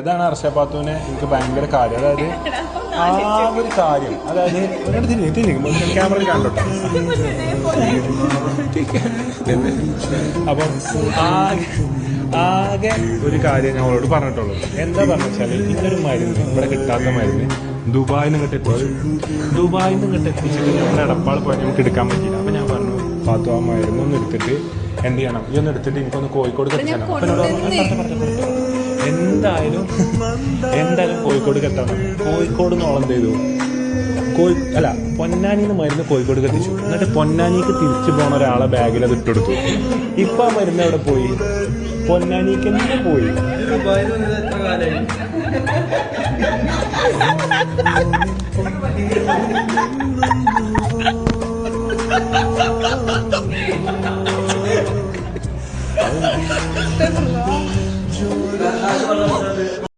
ഇതാണ് അർഷപാത്തുവിനെ എനിക്ക് ഭയങ്കര കാര്യം. അതായത് ആ ഒരു കാര്യം. അതായത് ക്യാമറയിൽ കണ്ടോട്ടെ അപ്പം ആകെ ആകെ ഒരു കാര്യം ഞാൻ അവളോട് പറഞ്ഞിട്ടുള്ളൂ. എന്താ പറഞ്ഞു വെച്ചാൽ ഇന്നൊരു മരുന്ന് ഇവിടെ കിട്ടാത്ത മരുന്ന് ദുബായിൽ നിന്ന് എത്തിച്ചു. ദുബായിൽ നിന്ന് ഇങ്ങോട്ട് എത്തിച്ചിട്ട് നമ്മുടെ എടപ്പാൾ പോയി നമുക്ക് എടുക്കാൻ പറ്റിയില്ല. അപ്പൊ ഞാൻ പറഞ്ഞു പാത്തു ആ മരുന്ന് എടുത്തിട്ട് എന്ത് ചെയ്യണം? ഈ ഒന്ന് എടുത്തിട്ട് എനിക്കൊന്ന് കോഴിക്കോട് എത്തിച്ചാൽ എന്തായാലും എന്തായാലും കോഴിക്കോട് എത്തണം കോഴിക്കോട് നോളം ചെയ്തു? കോഴി അല്ല പൊന്നാനിയിൽ നിന്ന് മരുന്ന് കോഴിക്കോട് എത്തിച്ചു എന്നിട്ട് പൊന്നാനിക്ക് തിരിച്ചു പോണ ഒരാളെ ബാഗിൽ അത് ഇട്ടെടുത്തു. ഇപ്പൊ ആ മരുന്ന് അവിടെ പോയി? പൊന്നാനിക്ക് തന്നെ പോയി.